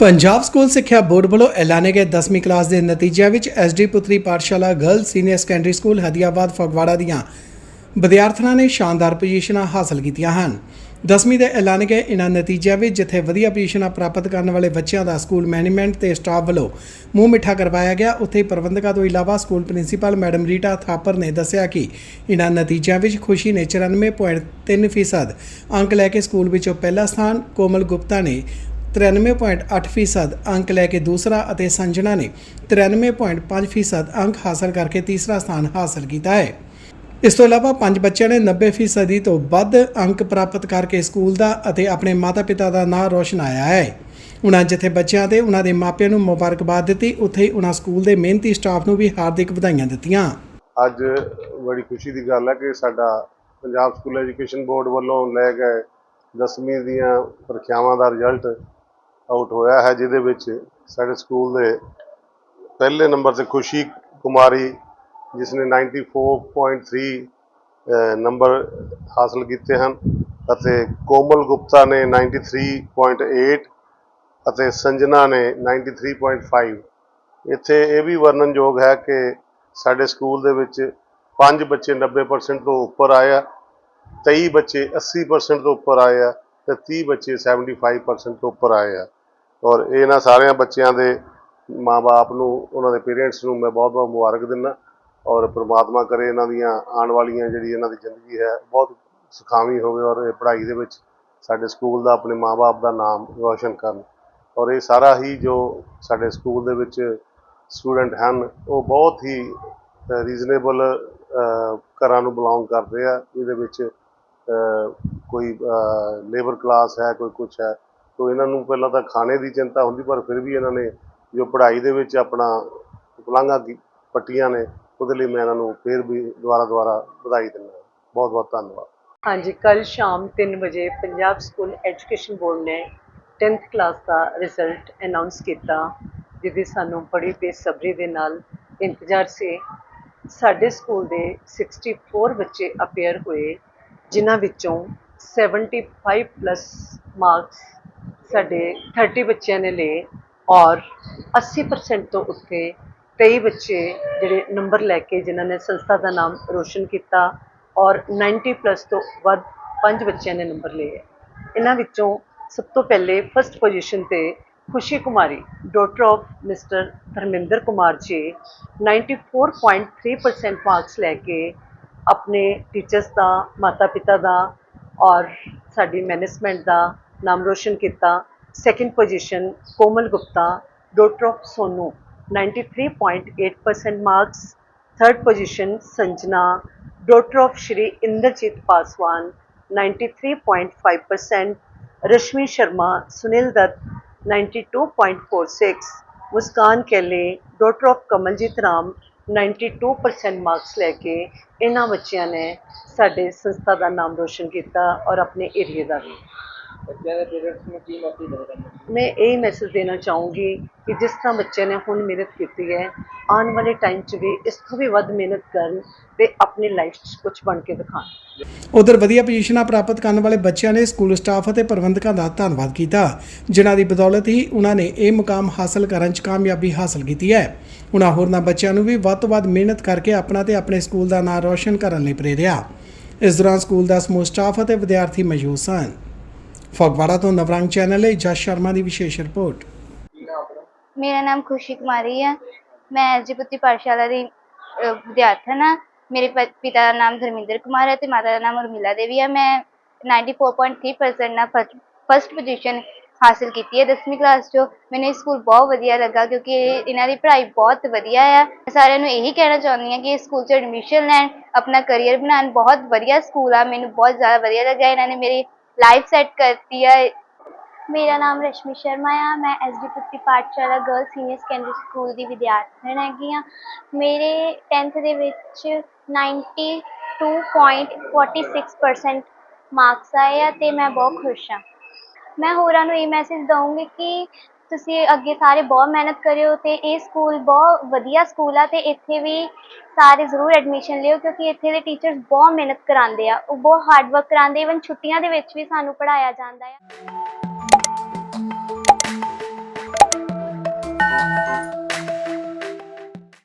Punjab school ਸਿੱਖਿਆ board ਵੱਲੋਂ ਐਲਾਨੇ ਗਏ 10ਵੀਂ ਕਲਾਸ ਦੇ ਨਤੀਜਿਆਂ ਵਿੱਚ SD Putri Pathshala girl senior secondary school Hadiabad Phagwara ਦੀਆਂ ਵਿਦਿਆਰਥਣਾਂ ਨੇ ਸ਼ਾਨਦਾਰ ਪੋਜੀਸ਼ਨਾਂ ਹਾਸਲ ਕੀਤੀਆਂ ਹਨ। 10ਵੀਂ ਦੇ ਐਲਾਨੇ ਗਏ ਇਨ੍ਹਾਂ ਨਤੀਜਿਆਂ ਵਿੱਚ ਜਿੱਥੇ ਵਧੀਆ ਪੋਜੀਸ਼ਨਾਂ ਪ੍ਰਾਪਤ ਕਰਨ ਵਾਲੇ ਬੱਚਿਆਂ ਦਾ ਸਕੂਲ ਮੈਨੇਜਮੈਂਟ ਤੇ ਸਟਾਫ ਵੱਲੋਂ ਮੂੰਹ ਮਿੱਠਾ ਕਰਵਾਇਆ ਗਿਆ। ਉੱਥੇ ਪ੍ਰਬੰਧਕਾਂ ਤੋਂ ਇਲਾਵਾ school principal madam Reeta Thapar ਨੇ ਦੱਸਿਆ ਕਿ ਇਨ੍ਹਾਂ ਨਤੀਜਿਆਂ ਵਿੱਚ ਖੁਸ਼ੀ ਨੇ 94.3% ਅੰਕ ਲੈ ਕੇ ਸਕੂਲ ਵਿੱਚੋਂ ਪਹਿਲਾ ਸਥਾਨ। ਕੋਮਲ ਗੁਪਤਾ ਨੇ 93.8% ਅੰਕ ਲੈ ਕੇ ਦੂਸਰਾ ਅਤੇ ਸੰਜਨਾ ਨੇ 93.5% ਅੰਕ ਹਾਸਲ ਕਰਕੇ ਤੀਸਰਾ ਸਥਾਨ ਹਾਸਲ ਕੀਤਾ ਹੈ। ਇਸ ਤੋਂ ਇਲਾਵਾ ਪੰਜ ਬੱਚਿਆਂ ਨੇ 90% ਤੋਂ ਵੱਧ ਅੰਕ ਪ੍ਰਾਪਤ ਕਰਕੇ ਸਕੂਲ ਦਾ ਅਤੇ ਆਪਣੇ ਮਾਤਾ-ਪਿਤਾ ਦਾ ਨਾਮ ਰੋਸ਼ਨ ਆਇਆ ਹੈ। ਉਨ੍ਹਾਂ ਜਿੱਥੇ ਬੱਚਿਆਂ ਤੇ ਉਹਨਾਂ ਦੇ ਮਾਪਿਆਂ ਨੂੰ ਮੁਬਾਰਕਬਾਦ ਦਿੱਤੀ, ਉੱਥੇ ਹੀ ਉਨ੍ਹਾਂ ਸਕੂਲ ਦੇ ਮਿਹਨਤੀ ਸਟਾਫ ਨੂੰ ਵੀ ਹਾਰਦਿਕ ਵਧਾਈਆਂ ਦਿੱਤੀਆਂ। ਅੱਜ ਬੜੀ ਖੁਸ਼ੀ ਦੀ ਗੱਲ ਹੈ ਕਿ ਸਾਡਾ ਪੰਜਾਬ ਸਕੂਲ ਐਜੂਕੇਸ਼ਨ ਬੋਰਡ ਵੱਲੋਂ ਲੈ ਗਏ 10ਵੀਂ ਦੀਆਂ ਪ੍ਰੀਖਿਆਵਾਂ ਦਾ ਰਿਜ਼ਲਟ ਆਊਟ ਹੋਇਆ ਹੈ ਜਿਹਦੇ ਵਿੱਚ ਸਾਡੇ ਸਕੂਲ ਦੇ ਪਹਿਲੇ ਨੰਬਰ ਤੇ ਖੁਸ਼ੀ ਕੁਮਾਰੀ ਜਿਸ ਨੇ 94.3 ਅਹ, ਨੰਬਰ ਹਾਸਲ ਕੀਤੇ ਹਨ ਅਤੇ ਕੋਮਲ ਗੁਪਤਾ ਨੇ 93.8 ਅਤੇ ਸੰਜਨਾ ਨੇ 93.5 ਇੱਥੇ ਇਹ ਵੀ ਵਰਣਨਯੋਗ ਹੈ ਕਿ ਸਾਡੇ ਸਕੂਲ ਦੇ ਵਿੱਚ ਪੰਜ ਬੱਚੇ 90% ਤੋਂ ਉੱਪਰ ਆਏ ਆ 23 ਬੱਚੇ 80% ਤੋਂ ਉੱਪਰ ਆਏ ਆ ਤੇ 30 ਬੱਚੇ 75% ਤੋਂ ਉੱਪਰ ਆਏ ਆ। ਔਰ ਇਹਨਾਂ ਸਾਰਿਆਂ ਬੱਚਿਆਂ ਦੇ ਮਾਪੇ ਨੂੰ, ਉਹਨਾਂ ਦੇ ਪੇਰੈਂਟਸ ਨੂੰ ਮੈਂ ਬਹੁਤ-ਬਹੁਤ ਮੁਬਾਰਕ ਦਿੰਦਾ ਔਰ ਪ੍ਰਮਾਤਮਾ ਕਰੇ ਇਹਨਾਂ ਦੀਆਂ ਆਉਣ ਵਾਲੀਆਂ ਜਿਹੜੀ ਇਹਨਾਂ ਦੀ ਜ਼ਿੰਦਗੀ ਹੈ, ਬਹੁਤ ਸੁਖਾਵੀਂ ਹੋਵੇ ਔਰ ਇਹ ਪੜ੍ਹਾਈ ਦੇ ਵਿੱਚ ਸਾਡੇ ਸਕੂਲ ਦਾ ਆਪਣੇ ਮਾਪੇ ਦਾ ਨਾਮ ਰੋਸ਼ਨ ਕਰਨ। ਔਰ ਇਹ ਸਾਰਾ ਹੀ ਜੋ ਸਾਡੇ ਸਕੂਲ ਦੇ ਵਿੱਚ ਸਟੂਡੈਂਟ ਹਨ, ਉਹ ਬਹੁਤ ਹੀ ਰੀਜ਼ਨੇਬਲ ਘਰਾਂ ਨੂੰ ਬਿਲੋਂਗ ਕਰਦੇ ਆ। ਇਹਦੇ ਵਿੱਚ ਕੋਈ ਲੇਬਰ ਕਲਾਸ ਹੈ, ਕੋਈ ਕੁਛ ਹੈ। ਤੋ ਇਹਨਾਂ ਨੂੰ ਪਹਿਲਾਂ ਤਾਂ ਖਾਣੇ ਦੀ ਚਿੰਤਾ ਹੁੰਦੀ, ਪਰ ਫਿਰ ਵੀ ਇਹਨਾਂ ਨੇ ਜੋ ਪੜ੍ਹਾਈ ਦੇ ਵਿੱਚ ਆਪਣਾ ਉਪਲਾਂਘਾਂ ਪੱਟੀਆਂ ਨੇ, ਉਹਦੇ ਲਈ ਮੈਂ ਇਹਨਾਂ ਨੂੰ ਫਿਰ ਵੀ ਦੁਬਾਰਾ ਦੁਬਾਰਾ ਵਧਾਈ ਦਿੰਦਾ ਬਹੁਤ ਬਹੁਤ ਧੰਨਵਾਦ। ਹਾਂਜੀ ਕੱਲ ਸ਼ਾਮ 3 ਵਜੇ ਪੰਜਾਬ ਸਕੂਲ ਐਜੂਕੇਸ਼ਨ ਬੋਰਡ ਨੇ 10th ਕਲਾਸ ਦਾ ਰਿਜ਼ਲਟ ਅਨਾਉਂਸ ਕੀਤਾ। ਜਿਹਦੀ ਸਾਨੂੰ ਬੜੀ ਬੇਸਬਰੀ ਦੇ ਨਾਲ ਇੰਤਜ਼ਾਰ ਸੀ। ਸਾਡੇ ਸਕੂਲ ਦੇ 64 ਬੱਚੇ ਅਪੀਅਰ ਹੋਏ, ਜਿਨ੍ਹਾਂ ਵਿੱਚੋਂ 75 ਪਲੱਸ ਮਾਰਕਸ ਸਾਡੇ 30 ਬੱਚਿਆਂ ਨੇ ਲਏ ਔਰ 80% ਤੋਂ ਉੱਤੇ 23 ਬੱਚੇ ਜਿਹੜੇ ਨੰਬਰ ਲੈ ਕੇ ਜਿਨ੍ਹਾਂ ਨੇ ਸੰਸਥਾ ਦਾ ਨਾਮ ਰੋਸ਼ਨ ਕੀਤਾ ਔਰ 90 ਪਲੱਸ ਤੋਂ ਵੱਧ ਪੰਜ ਬੱਚਿਆਂ ਨੇ ਨੰਬਰ ਲਏ ਇਹਨਾਂ ਵਿੱਚੋਂ ਸਭ ਤੋਂ ਪਹਿਲੇ ਫਸਟ ਪੋਜੀਸ਼ਨ ਤੇ Khushi Kumari daughter of mister Dharminder Kumar ji 94.3% marks ਲੈ ਕੇ ਆਪਣੇ ਟੀਚਰਸ ਦਾ ਮਾਤਾ ਪਿਤਾ ਦਾ ਔਰ ਸਾਡੀ ਮੈਨੇਜਮੈਂਟ ਦਾ ਨਾਮ ਰੋਸ਼ਨ ਕੀਤਾ second position Komal Gupta daughter of Sonu 93.8% marks third position Sanjana daughter of Shri Inderjit Paswan 93.5%, Rashmi Sharma Sunil Dutt 92.46, Muskan Kelle daughter of Kamaljit Ram 92% marks ਲੈ ਕੇ ਇਹਨਾਂ ਬੱਚਿਆਂ ਨੇ ਸਾਡੇ ਸੰਸਥਾ ਦਾ ਨਾਮ ਰੋਸ਼ਨ ਕੀਤਾ ਔਰ ਆਪਣੇ ਏਰੀਏ ਦਾ ਵੀ ਬੱਚਿਆਂ ਦੇ ਪੇਰੈਂਟਸ ਨੂੰ ਕੀ ਮੈਸੇਜ ਦੇਣਾ ਚਾਹੁੰਦੇ ਮੈਂ ਇਹ ਮੈਸੇਜ ਦੇਣਾ ਚਾਹੂੰਗੀ ਕਿ ਜਿਸ ਤਰ੍ਹਾਂ ਬੱਚੇ ਨੇ ਹੁਣ ਮਿਹਨਤ ਕੀਤੀ ਹੈ ਆਉਣ ਵਾਲੇ ਟਾਈਮ 'ਚ ਵੀ ਇਸ ਤੋਂ ਵੀ ਵੱਧ ਮਿਹਨਤ ਕਰਨ ਤੇ ਆਪਣੀ ਲਾਈਫ 'ਚ ਕੁਝ ਬਣ ਕੇ ਦਿਖਾਉਣ। ਉਧਰ ਵਧੀਆ ਪੋਜੀਸ਼ਨਾਂ ਪ੍ਰਾਪਤ ਕਰਨ ਵਾਲੇ ਬੱਚਿਆਂ ਨੇ ਸਕੂਲ ਸਟਾਫ ਅਤੇ ਪ੍ਰਬੰਧਕਾਂ ਦਾ ਧੰਨਵਾਦ ਕੀਤਾ ਜਿਨ੍ਹਾਂ ਦੀ ਬਦੌਲਤ ਹੀ ਉਹਨਾਂ ਨੇ ਇਹ ਮੁਕਾਮ ਹਾਸਲ ਕਰਨ 'ਚ ਕਾਮਯਾਬੀ ਹਾਸਲ ਕੀਤੀ ਹੈ। ਉਹਨਾਂ ਹੋਰਨਾਂ ਬੱਚਿਆਂ ਨੂੰ ਵੀ ਵੱਧ ਤੋਂ ਵੱਧ ਮਿਹਨਤ ਕਰਕੇ ਆਪਣਾ ਤੇ ਆਪਣੇ ਸਕੂਲ ਦਾ ਨਾਮ ਰੌਸ਼ਨ ਕਰਨ ਲਈ ਪ੍ਰੇਰਿਆ। ਇਸ ਦੌਰਾਨ ਸਕੂਲ ਦਾ ਸਮੂਹ ਸਟਾਫ ਅਤੇ ਵਿਦਿਆਰਥੀ ਮੌਜੂਦ ਸਨ। ਫਗਵਾੜਾ ਤੋਂ ਨਵਰੰਗ ਚੈਨਲ ਲਈ ਜਸ ਸ਼ਰਮਾ ਦੀ ਵਿਸ਼ੇਸ਼ ਰਿਪੋਰਟ। ਮੇਰਾ ਨਾਮ ਖੁਸ਼ੀ ਕੁਮਾਰੀ ਹੈ ਮੈਂ ਐਸਜੀਪੁੱਤੀ ਪਾਠਸ਼ਾਲਾ ਦੀ ਅਹ, ਵਿਦਿਆਰਥਣ ਹਾਂ ਮੇਰੇ ਪ- ਪਿਤਾ ਦਾ ਨਾਮ ਧਰਮਿੰਦਰ ਕੁਮਾਰ ਹੈ ਤੇ ਮਾਤਾ ਦਾ ਨਾਮ ਉਰਮਿਲਾ ਦੇਵੀ ਹੈ ਮੈਂ 94.3% ਨਾਲ ਫਸਟ ਪੋਜੀਸ਼ਨ ਹਾਸਿਲ ਕੀਤੀ ਹੈ 10ਵੀਂ ਕਲਾਸ 'ਚੋਂ। ਮੈਨੂੰ ਇਹ ਸਕੂਲ ਬਹੁਤ ਵਧੀਆ ਲੱਗਾ ਕਿਉਂਕਿ ਇਹ- ਇਹਨਾਂ ਦੀ ਪੜ੍ਹਾਈ ਬਹੁਤ ਵਧੀਆ ਆ। ਮੈਂ ਸਾਰਿਆਂ ਨੂੰ ਇਹੀ ਕਹਿਣਾ ਚਾਹੁੰਦੀ ਹਾਂ ਕਿ ਇਸ ਸਕੂਲ 'ਚ ਐਡਮਿਸ਼ਨ ਲੈਣ ਆਪਣਾ ਕਰੀਅਰ ਬਣਾਉਣ ਬਹੁਤ ਵਧੀਆ ਸਕੂਲ ਆ। ਮੈਨੂੰ ਬਹੁਤ ਜ਼ਿਆਦਾ ਵਧੀਆ ਲੱਗਾ ਇਹਨਾਂ ਨੇ ਮੇਰੀ ਲਾਈਫ ਸੈੱਟ ਕਰਤੀ ਹੈ ਮੇਰਾ ਨਾਮ ਰਸ਼ਮੀ ਸ਼ਰਮਾ ਆ ਮੈਂ SD Putri Pathshala girl senior secondary school ਦੀ ਵਿਦਿਆਰਥਣ ਹੈਗੀ ਆ ਮੇਰੇ 10th ਦੇ ਵਿੱਚ 92.46% ਮਾਰਕਸ ਆਏ ਆ ਤੇ ਮੈਂ ਬਹੁਤ ਖੁਸ਼ ਹਾਂ ਮੈਂ ਹੋਰਾਂ ਨੂੰ ਇਹ ਮੈਸੇਜ ਦਊਂਗੀ ਕਿ ਤੁਸੀਂ ਅੱਗੇ ਸਾਰੇ ਬਹੁਤ ਮਿਹਨਤ ਕਰਿਓ ਤੇ ਇਹ ਸਕੂਲ ਬਹੁਤ ਵਧੀਆ ਸਕੂਲ ਆ ਤੇ ਇੱਥੇ ਵੀ ਸਾਰੇ ਜ਼ਰੂਰ ਐਡਮਿਸ਼ਨ ਲਿਓ ਕਿਉਂਕਿ ਇੱਥੇ ਦੇ ਟੀਚਰਸ ਬਹੁਤ ਮਿਹਨਤ ਕਰਾਉਂਦੇ ਆ, ਉਹ ਬਹੁਤ ਹਾਰਡ ਵਰਕ ਕਰਾਉਂਦੇ ਇਵਨ ਛੁੱਟੀਆਂ ਦੇ ਵਿੱਚ ਵੀ ਸਾਨੂੰ ਪੜ੍ਹਾਇਆ ਜਾਂਦਾ ਆ।